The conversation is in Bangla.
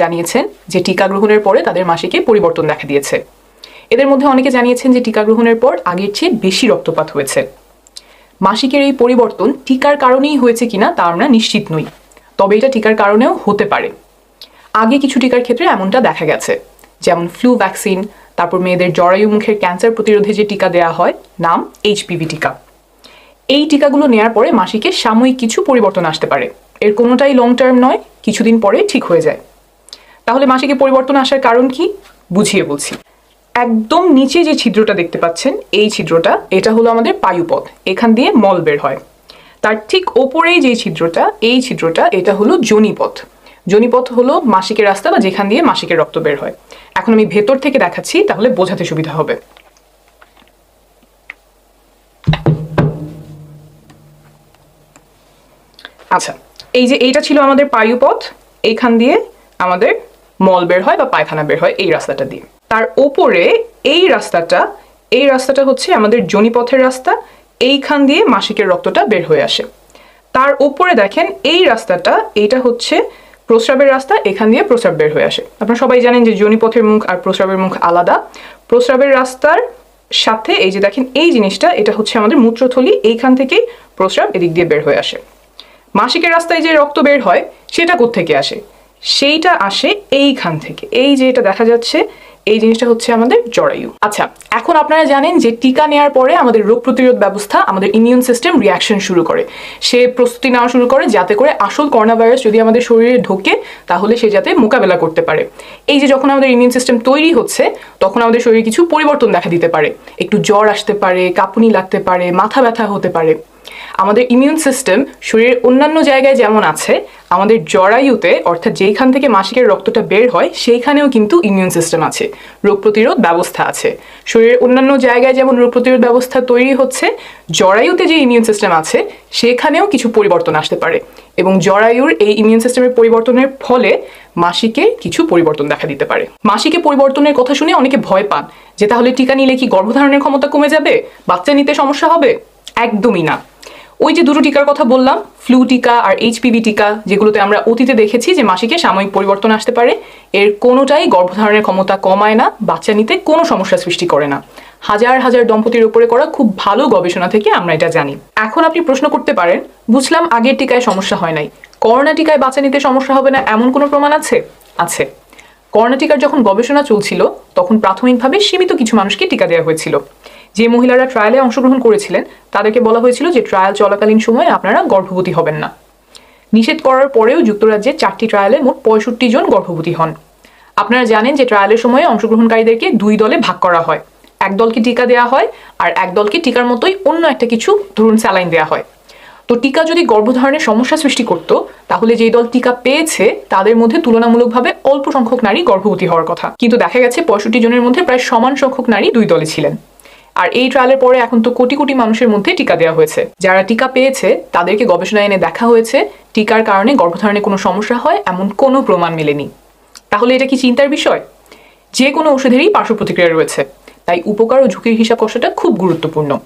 জানিয়েছেন যে টিকা গ্রহণের পরে তাদের মাসিকে পরিবর্তন দেখা দিয়েছে। এদের মধ্যে অনেকে জানিয়েছেন যে টিকা গ্রহণের পর আগের চেয়ে বেশি রক্তপাত হয়েছে। মাসিকের এই পরিবর্তন টিকার কারণেই হয়েছে কিনা তা আমরা নিশ্চিত নই, তবে এটা টিকার কারণেও হতে পারে। আগে কিছু টিকার ক্ষেত্রে এমনটা দেখা গেছে, যেমন ফ্লু ভ্যাকসিন, তারপর মেয়েদের জরায়ু মুখের ক্যান্সার প্রতিরোধে যে টিকা দেওয়া হয়, নাম এইচপিভি টিকা। এই টিকাগুলো নেয়ার পরে মাসিকে সাময়িক কিছু পরিবর্তন আসতে পারে। এর কোনোটাই লং টার্ম নয়, কিছুদিন পরে ঠিক হয়ে যায়। তাহলে মাসিকে পরিবর্তন আসার কারণ কি? বুঝিয়ে বলছি। একদম নিচে যে ছিদ্রটা দেখতে পাচ্ছেন, এই ছিদ্রটা, এটা হলো আমাদের পায়ুপথ। এখান দিয়ে মল বের হয়। তার ঠিক ওপরেই যে ছিদ্রটা, এই ছিদ্রটা, এটা হলো জনিপথ। জনিপথ হলো মাসিকের রাস্তা বা যেখান দিয়ে মাসিকের রক্ত বের হয়। এখন আমি ভেতর থেকে দেখাচ্ছি, তাহলে বোঝাতে সুবিধা হবে। আচ্ছা এই যে এইটা ছিল আমাদের পায়ুপথ এইখান দিয়ে আমাদের মল বের হয় বা পায়খানা বের হয় এই রাস্তাটা দিয়ে। তার ওপরে এই রাস্তাটা এই রাস্তাটা হচ্ছে আমাদের জনিপথের রাস্তা, এইখান দিয়ে মাসিকের রক্তটা বের হয়ে আসে। তার উপরে দেখেন এই রাস্তাটা এইটা হচ্ছে প্রস্রাবের রাস্তা, এখান দিয়ে প্রস্রাব বের হয়ে আসে। আপনারা সবাই জানেন যে জনিপথের মুখ আর প্রস্রাবের মুখ আলাদা। প্রস্রাবের রাস্তার সাথে এই যে দেখেন এই জিনিসটা, এটা হচ্ছে আমাদের মূত্রথলি, এইখান থেকেই প্রস্রাব এদিক দিয়ে বের হয়ে আসে। মাসিকের রাস্তায় যে রক্ত বের হয়, সেটা থেকে আসে? সেইটা আসে এইখান থেকে। এই যে এটা দেখা যাচ্ছে, এই জিনিসটা হচ্ছে আমাদের জরায়ু। আচ্ছা এখন আপনারা জানেন যে টিকা নেওয়ার পরে আমাদের রোগ প্রতিরোধ ব্যবস্থা, আমাদের ইমিউন সিস্টেম রিয়াকশন শুরু করে। সে প্রস্তুতি নেওয়া শুরু করে যাতে করে আসল করোনা ভাইরাস যদি আমাদের শরীরে ঢোকে, তাহলে সে যাতে মোকাবেলা করতে পারে। এই যে যখন আমাদের ইমিউন সিস্টেম তৈরি হচ্ছে, তখন আমাদের শরীরে কিছু পরিবর্তন দেখা দিতে পারে। একটু জ্বর আসতে পারে, কাঁপুনি লাগতে পারে, মাথা ব্যথা হতে পারে। আমাদের ইমিউন সিস্টেম শরীরের অন্যান্য জায়গায় যেমন আছে, আমাদের জরায়ুতে, অর্থাৎ যেইখান থেকে মাসিকের রক্তটা বের হয়, সেইখানেও কিন্তু ইমিউন সিস্টেম আছে, রোগ প্রতিরোধ ব্যবস্থা আছে। শরীরের অন্যান্য জায়গায় যেমন রোগ প্রতিরোধ ব্যবস্থা তৈরি হচ্ছে, জরায়ুতে যে ইমিউন সিস্টেম আছে, সেখানেও কিছু পরিবর্তন আসতে পারে এবং জরায়ুর এই ইমিউন সিস্টেমের পরিবর্তনের ফলে মাসিকে কিছু পরিবর্তন দেখা দিতে পারে। মাসিকে পরিবর্তনের কথা শুনে অনেকে ভয় পান যে তাহলে টিকা নিলে কি গর্ভধারণের ক্ষমতা কমে যাবে? বাচ্চা নিতে সমস্যা হবে? একদমই না। ওই যে দুটো টিকার কথা বললাম ফ্লু টিকা আর এইচপিভি টিকা, যেগুলোতে আমরা অতীতে দেখেছি যে মাসিকে সাময়িক পরিবর্তন আসতে পারে, এর কোনোটাই গর্ভধারণের ক্ষমতা কমায় না, বাচ্চা নিতে কোনো সমস্যা সৃষ্টি করে না। হাজার হাজার দম্পতির উপরে করা খুব ভালো গবেষণা থেকে আমরা এটা জানি। এখন আপনি প্রশ্ন করতে পারেন, বুঝলাম আগের টিকায় সমস্যা হয় নাই, করোনা টিকায় বাচ্চা নিতে সমস্যা হবে না এমন কোনো প্রমাণ আছে? আছে। করোনা টিকার যখন গবেষণা চলছিল, তখন প্রাথমিকভাবে সীমিত কিছু মানুষকে টিকা দেওয়া হয়েছিল। যে মহিলারা ট্রায়ালে অংশগ্রহণ করেছিলেন, তাদেরকে বলা হয়েছিল যে ট্রায়াল চলাকালীন সময়ে আপনারা গর্ভবতী হবেন না। নিষেধ করার পরেও যুক্তরাজ্যে চারটি ট্রায়ালে মোট পঁয়ষট্টি জন গর্ভবতী হন। আপনারা জানেন যে ট্রায়ালের সময়ে অংশগ্রহণকারীদেরকে দুই দলে ভাগ করা হয়। এক দলকে টিকা দেওয়া হয় আর এক দলকে টিকার মতোই অন্য একটা কিছু, ধরুন স্যালাইন দেওয়া হয়। তো টিকা যদি গর্ভধারণের সমস্যা সৃষ্টি করত, তাহলে যেই দল টিকা পেয়েছে, তাদের মধ্যে তুলনামূলকভাবে অল্প সংখ্যক নারী গর্ভবতী হওয়ার কথা। কিন্তু দেখা গেছে পঁয়ষট্টি জনের মধ্যে প্রায় সমান সংখ্যক নারী দুই দলে ছিলেন। আর এই ট্রায়ালের পরে এখন তো কোটি কোটি মানুষের মধ্যে টিকা দেওয়া হয়েছে। যারা টিকা পেয়েছে, তাদেরকে গবেষণায় এনে দেখা হয়েছে, টিকার কারণে গর্ভধারণে কোনো সমস্যা হয়, এমন কোনো প্রমাণ মেলেনি। তাহলে এটা কি চিন্তার বিষয়? যে কোনো ওষুধেরই পার্শ্ব প্রতিক্রিয়া রয়েছে। তাই উপকার ও ঝুঁকির হিসাব কষাটা খুব গুরুত্বপূর্ণ।